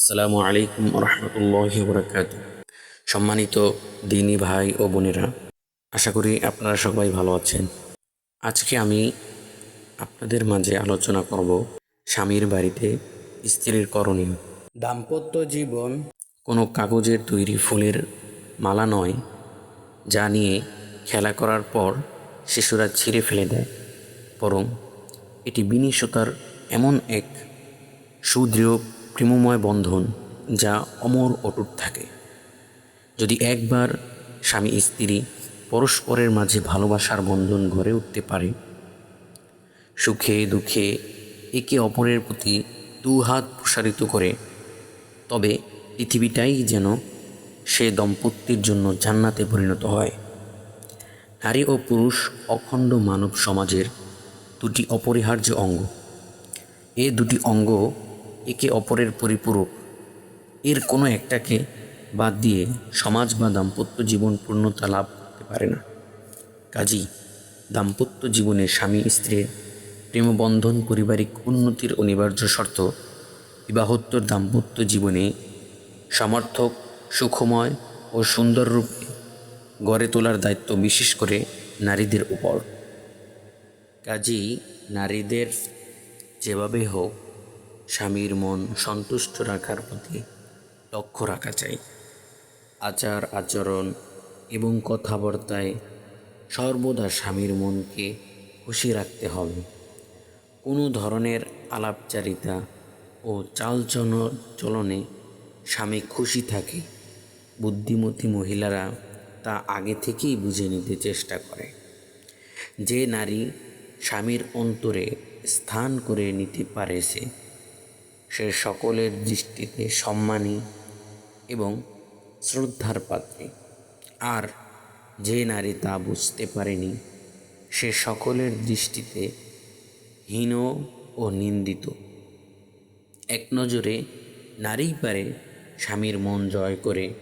আসসালামু আলাইকুম রহমতুল্লাহ বরকাত সম্মানিত দিনী ভাই ও বোনেরা, আশা করি আপনারা সবাই ভালো আছেন। আজকে আমি আপনাদের মাঝে আলোচনা করব স্বামীর বাড়িতে স্ত্রীর করণীয়। দাম্পত্য জীবন কোনো কাগজের তৈরি ফুলের মালা নয়, যা নিয়ে খেলা করার পর শিশুরা ছিঁড়ে ফেলে দেয়, বরং এটি বিনিশতার এমন এক সুদৃঢ় প্রেমময় বন্ধন যা অমর অটুট থাকে। যদি একবার স্বামী স্ত্রী পরস্পরের মাঝে ভালোবাসার বন্ধন গড়ে উঠতে পারে, সুখে দুঃখে একে অপরের প্রতি দু হাত প্রসারিত করে, তবে পৃথিবীটাই যেন সে দম্পতির জন্য জান্নাতে পরিণত হয়। নারী ও পুরুষ অখণ্ড মানব সমাজের দুটি অপরিহার্য অঙ্গ। এ দুটি অঙ্গ একে অপরের পরিপূরক। এর কোনো একটাকে বাদ দিয়ে সমাজ বা দাম্পত্য জীবন পূর্ণতা লাভ করতে পারে না। কাজী দাম্পত্য জীবনে স্বামী, স্ত্রীর প্রেমবন্ধন পারিবারিক উন্নতির অনিবার্য শর্ত বিবাহোত্তর দাম্পত্য জীবনে সমর্থক সুখময় ও সুন্দর রূপে গড়ে তোলার দায়িত্ব বিশেষ করে নারীদের উপর। কাজেই নারীদের যেভাবে হোক স্বামীর মন সন্তুষ্ট রাখার প্রতি লক্ষ্য রাখা চাই। আচার আচরণ এবং কথাবার্তায় সর্বদা স্বামীর মনকে খুশি রাখতে হবে। কোনো ধরনের আলাপচারিতা ও চালচল চলনে স্বামী খুশি থাকে, বুদ্ধিমতী মহিলারা তা আগে থেকেই বুঝে নিতে চেষ্টা করে। যে নারী স্বামীর অন্তরে স্থান করে নিতে পারে সে সকলের দৃষ্টিতে সম্মানী এবং শ্রদ্ধার পাত্রী। আর যে নারী তা বুঝতে পারেনি, সে সকলের দৃষ্টিতে হীন ও নিন্দিত। এক নজরে নারীই পারে স্বামীর মন জয় করে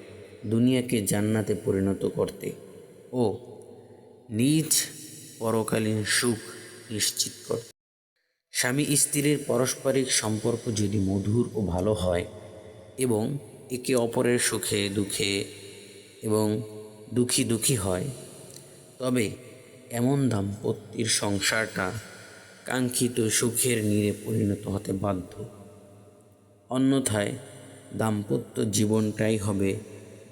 দুনিয়াকে জান্নাতে পরিণত করতে ও নিজ পরকালীন সুখ নিশ্চিত করতে। স্বামী স্ত্রীর পারস্পরিক সম্পর্ক যদি মধুর ও ভালো হয় এবং একে অপরের সুখে, দুঃখে এবং দুঃখী দুঃখী হয়, তবে এমন দাম্পত্যের সংসারটা কাঙ্ক্ষিত সুখের নীড়ে পরিণত হতে বাধ্য। অন্যথায় দাম্পত্য জীবনটাই হবে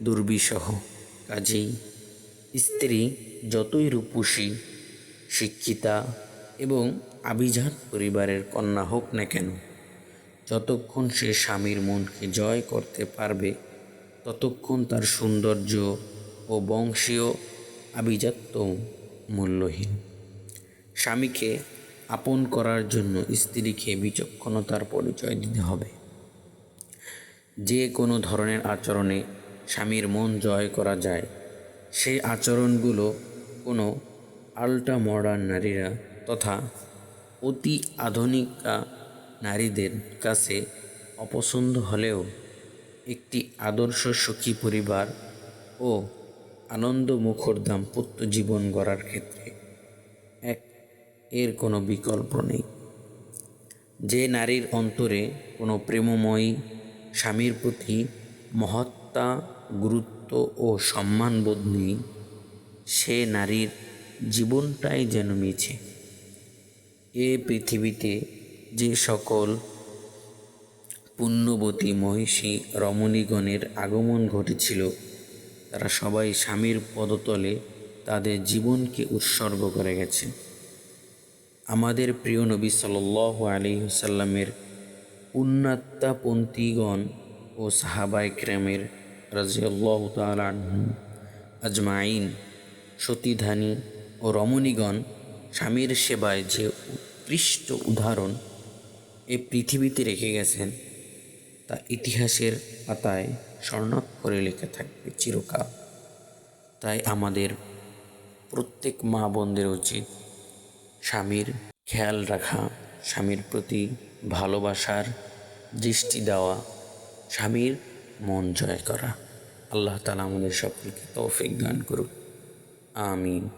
দুর্বিষহ। কাজেই স্ত্রী যতই রূপসী, শিক্ষিতা এবং আভিজাত পরিবারের কন্যা হোক না কেন, যতক্ষণ সে স্বামীর মনকে জয় করতে পারবে, ততক্ষণ তার সৌন্দর্য ও বংশীয় আভিজাত্য মূল্যহীন। স্বামীকে আপন করার জন্য স্ত্রীকে বিচক্ষণতার পরিচয় দিতে হবে। যে কোনো ধরনের আচরণে স্বামীর মন জয় করা যায়, সেই আচরণগুলো কোনো আল্ট্রা মডার্ন নারীরা তথা অতি আধুনিকা নারীদের কাছে অপছন্দ হলেও একটি আদর্শ সুখী পরিবার ও আনন্দমুখর দাম্পত্য জীবন গড়ার ক্ষেত্রে এক, এর কোনো বিকল্প নেই। যে নারীর অন্তরে কোনো প্রেমময়ী স্বামীর প্রতি মহত্তা, গুরুত্ব ও সম্মানবোধ নেই, সে নারীর জীবনটাই যেন মিছে। এ পৃথিবীতে যে সকল পুণ্যবতী মহিষী রমণীগণের আগমন ঘটেছিল, তারা সবাই স্বামীর পদতলে তাদের জীবনকে উৎসর্গ করে গেছে। আমাদের প্রিয় নবী সাল আলী সাল্লামের পুণ্যাত্মাপন্থীগণ ও সাহাবাই ক্রেমের রাজিয়াল্লাহ তালু আজমাইন সতীধানী ও রমণীগণ স্বামীর সেবায় যে উৎকৃষ্ট উদাহরণ এ পৃথিবীতে রেখে গেছেন, তা ইতিহাসের পাতায় স্বর্ণাক্ষরে লেখা থাকবে চিরকাল। তাই আমাদের প্রত্যেক মা বোনদের উচিত স্বামীর খেয়াল রাখা, স্বামীর প্রতি ভালোবাসার দৃষ্টি দেওয়া, স্বামীর মন জয় করা। আল্লাহ তালা আমাদের সকলকে তৌফিক দান করুক। আমিন।